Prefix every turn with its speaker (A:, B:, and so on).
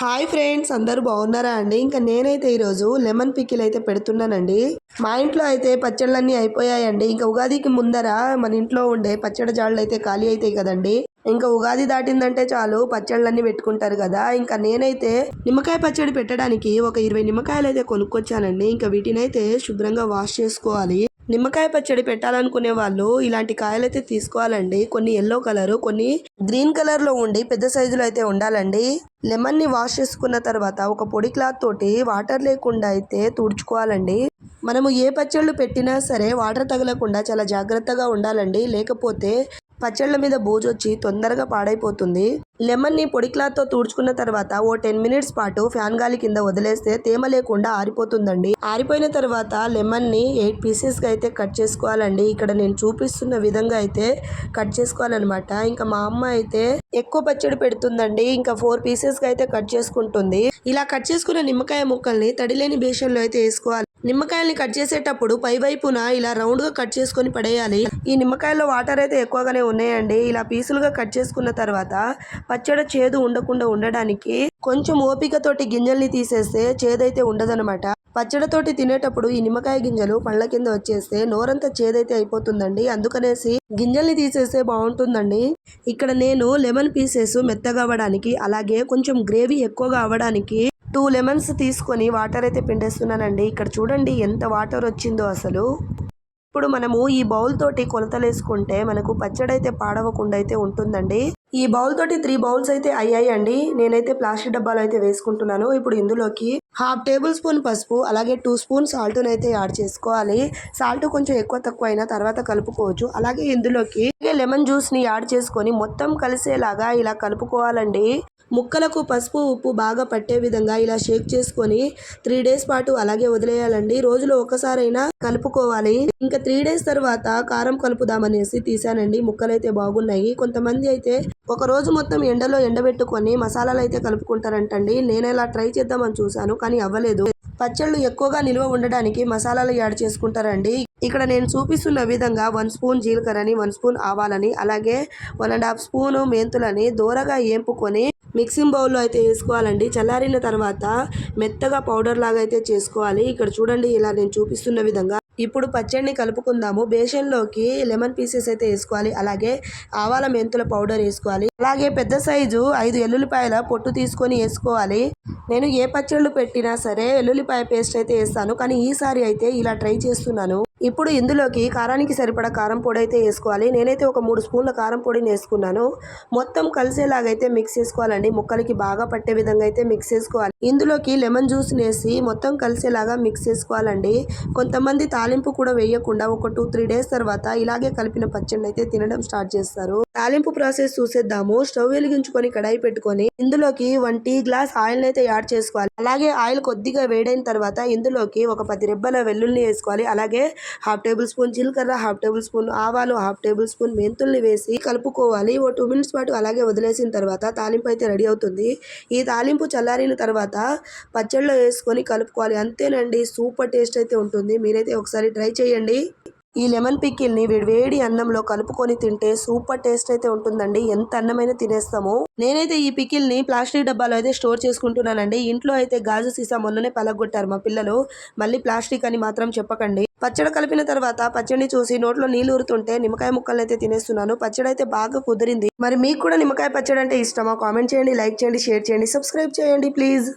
A: Hi friends అందరూ బాగున్నారా అండి? ఇంకా నేనైతే ఈరోజు లెమన్ పికిల్ అయితే పెడుతున్నానండి. మా ఇంట్లో అయితే పచ్చళ్ళన్నీ అయిపోయాయండి. ఇంకా ఉగాదికి ముందర మన ఇంట్లో ఉండే పచ్చడి జాళ్ళు అయితే ఖాళీ అవుతాయి కదండి. ఇంకా ఉగాది దాటిందంటే చాలు పచ్చళ్ళన్నీ పెట్టుకుంటారు కదా. ఇంకా నేనైతే నిమ్మకాయ పచ్చడి పెట్టడానికి ఒక ఇరవై నిమ్మకాయలు అయితే కొనుక్కొచ్చానండి. ఇంకా వీటినైతే శుభ్రంగా వాష్ చేసుకోవాలి. నిమ్మకాయ పచ్చడి పెట్టాలనుకునే వాళ్ళు ఇలాంటి కాయలు అయితే తీసుకోవాలండి. కొన్ని ఎల్లో కలర్ కొన్ని గ్రీన్ కలర్లో ఉండి పెద్ద సైజులో అయితే ఉండాలండి. లెమన్ని వాష్ చేసుకున్న తర్వాత ఒక పొడి క్లాత్ తోటి వాటర్ లేకుండా అయితే తుడుచుకోవాలండి. మనము ఏ పచ్చళ్ళు పెట్టినా సరే వాటర్ తగలకుండా చాలా జాగ్రత్తగా ఉండాలండి. లేకపోతే పచ్చళ్ళ మీద బూజు వచ్చి తొందరగా పాడైపోతుంది. లెమన్ని పొడి క్లాత్తో తుడుచుకున్న తర్వాత ఓ టెన్ మినిట్స్ పాటు ఫ్యాన్ గాలి కింద వదిలేస్తే తేమ లేకుండా ఆరిపోతుందండి. ఆరిపోయిన తర్వాత లెమన్ని ఎయిట్ పీసెస్గా అయితే కట్ చేసుకోవాలండి. ఇక్కడ నేను చూపిస్తున్న విధంగా అయితే కట్ చేసుకోవాలన్నమాట. ఇంకా మా అమ్మ అయితే ఎక్కువ పచ్చడి పెడుతుందండి. ఇంకా ఫోర్ పీసెస్గా అయితే కట్ చేసుకుంటుంది. ఇలా కట్ చేసుకున్న నిమ్మకాయ ముక్కల్ని తడిలేని బేషన్లో అయితే వేసుకోవాలి. నిమ్మకాయల్ని కట్ చేసేటప్పుడు పై వైపున ఇలా రౌండ్గా కట్ చేసుకొని పడేయాలి. ఈ నిమ్మకాయల్లో వాటర్ అయితే ఎక్కువగానే ఉన్నాయండి. ఇలా పీసులుగా కట్ చేసుకున్న తర్వాత పచ్చడి చేదు ఉండకుండా ఉండడానికి కొంచెం ఓపికతోటి గింజల్ని తీసేస్తే చేదైతే ఉండదన్నమాట. పచ్చడితోటి తినేటప్పుడు ఈ నిమ్మకాయ గింజలు పళ్ళ కింద వచ్చేస్తే నోరంతా చేదైతే అయిపోతుందండి. అందుకనేసి గింజల్ని తీసేస్తే బాగుంటుందండి. ఇక్కడ నేను లెమన్ పీసెస్ మెత్తగా అవ్వడానికి అలాగే కొంచెం గ్రేవీ ఎక్కువగా అవ్వడానికి టూ లెమన్స్ తీసుకొని వాటర్ అయితే పిండేస్తున్నానండి. ఇక్కడ చూడండి ఎంత వాటర్ వచ్చిందో అసలు. ఇప్పుడు మనము ఈ బౌల్ తోటి కొలతలు వేసుకుంటే మనకు పచ్చడి అయితే పాడవకుండా అయితే ఉంటుందండి. ఈ బౌల్ తోటి త్రీ బౌల్స్ అయితే అయ్యాయి అండి నేనైతే ప్లాస్టిక్ డబ్బాలు అయితే వేసుకుంటున్నాను. ఇప్పుడు ఇందులోకి హాఫ్ టేబుల్ స్పూన్ పసుపు అలాగే టూ స్పూన్ సాల్ట్ అయితే యాడ్ చేసుకోవాలి. సాల్ట్ కొంచెం ఎక్కువ తక్కువ అయినా తర్వాత కలుపుకోవచ్చు. అలాగే ఇందులోకి లెమన్ జ్యూస్ని యాడ్ చేసుకొని మొత్తం కలిసేలాగా ఇలా కలుపుకోవాలండి. ముక్కలకు పసుపు ఉప్పు బాగా పట్టే విధంగా ఇలా షేక్ చేసుకొని త్రీ డేస్ పాటు అలాగే వదిలేయాలండి. రోజులో ఒకసారైనా కలుపుకోవాలి. ఇంకా త్రీ డేస్ తర్వాత కారం కలుపుదామనేసి తీసానండి ముక్కలు అయితే బాగున్నాయి. కొంతమంది అయితే ఒక రోజు మొత్తం ఎండలో ఎండబెట్టుకొని మసాలాలు అయితే కలుపుకుంటారంటండి. నేను ఇలా ట్రై చేద్దామని చూసాను కానీ అవ్వలేదు. పచ్చళ్ళు ఎక్కువగా నిల్వ ఉండడానికి మసాలాలు యాడ్ చేసుకుంటారండి. ఇక్కడ నేను చూపిస్తున్న విధంగా వన్ స్పూన్ జీలకర్రని వన్ స్పూన్ ఆవాలని అలాగే వన్ అండ్ హాఫ్ స్పూన్ మెంతులని దూరగా ఏంపుకొని మిక్సింగ్ బౌల్లో అయితే వేసుకోవాలండి. చల్లారిన తర్వాత మెత్తగా పౌడర్ లాగా అయితే చేసుకోవాలి. ఇక్కడ చూడండి ఇలా నేను చూపిస్తున్న విధంగా ఇప్పుడు పచ్చడిని కలుపుకుందాము. బేషన్లోకి లెమన్ పీసెస్ అయితే వేసుకోవాలి. అలాగే ఆవాల మెంతుల పౌడర్ వేసుకోవాలి. అలాగే పెద్ద సైజు ఐదు ఎల్లుల్లిపాయల పొట్టు తీసుకొని వేసుకోవాలి. నేను ఏ పచ్చళ్ళు పెట్టినా సరే వెల్లుల్లిపాయ పేస్ట్ అయితే వేస్తాను. కానీ ఈసారి అయితే ఇలా ట్రై చేస్తున్నాను. ఇప్పుడు ఇందులోకి కారానికి సరిపడా కారం పొడి అయితే వేసుకోవాలి. నేనైతే ఒక మూడు స్పూన్ల కారం పొడిని వేసుకున్నాను. మొత్తం కలిసేలాగైతే మిక్స్ చేసుకోవాలండి. ముక్కలకి బాగా పట్టే విధంగా అయితే మిక్స్ చేసుకోవాలి. ఇందులోకి లెమన్ జ్యూస్ని వేసి మొత్తం కలిసేలాగా మిక్స్ చేసుకోవాలండి. కొంతమంది తాలింపు కూడా వేయకుండా ఒక టూ త్రీ డేస్ తర్వాత ఇలాగే కలిపిన పచ్చడిని అయితే తినడం స్టార్ట్ చేస్తారు. తాలింపు ప్రాసెస్ చూసేద్దాము. స్టవ్ వెలిగించుకొని కడాయి పెట్టుకొని ఇందులోకి వన్ టీ గ్లాస్ ఆయిల్ అయితే యాడ్ చేసుకోవాలి. అలాగే ఆయిల్ కొద్దిగా వేడైన తర్వాత ఇందులోకి ఒక పది రెబ్బల వెల్లుల్ని వేసుకోవాలి. అలాగే హాఫ్ టేబుల్ స్పూన్ జీలకర్ర హాఫ్ టేబుల్ స్పూన్ ఆవాలు హాఫ్ టేబుల్ స్పూన్ మెంతుల్ని వేసి కలుపుకోవాలి. ఓ టూ మినిట్స్ పాటు అలాగే వదిలేసిన తర్వాత తాలింపు అయితే రెడీ అవుతుంది. ఈ తాలింపు చల్లారిన తర్వాత పచ్చళ్ళలో వేసుకొని కలుపుకోవాలి. అంతేనండి సూపర్ టేస్ట్ అయితే ఉంటుంది. మీరైతే ఒకసారి ట్రై చేయండి. ఈ లెమన్ పికిల్ని వేడి అన్నంలో కలుపుకొని తింటే సూపర్ టేస్ట్ అయితే ఉంటుందండి. ఎంత అన్నమైనా తినేస్తాము. నేనైతే ఈ పికిల్ని ప్లాస్టిక్ డబ్బాలో అయితే స్టోర్ చేసుకుంటున్నానండి. ఇంట్లో అయితే గాజు సీసా మొన్ననే పలగొట్టారు మా పిల్లలు. మళ్ళీ ప్లాస్టిక్ అని మాత్రం చెప్పకండి. పచ్చడి కలిపిన తర్వాత పచ్చడిని చూసి నోట్లో నీళ్ళు ఊరుతుంటే నిమ్మకాయ ముక్కలు అయితే తినేస్తున్నాను. పచ్చడి అయితే బాగా కుదిరింది. మరి మీకు కూడా నిమ్మకాయ పచ్చడి అంటే ఇష్టమా? కామెంట్ చేయండి లైక్ చేయండి షేర్ చేయండి సబ్స్క్రైబ్ చేయండి ప్లీజ్.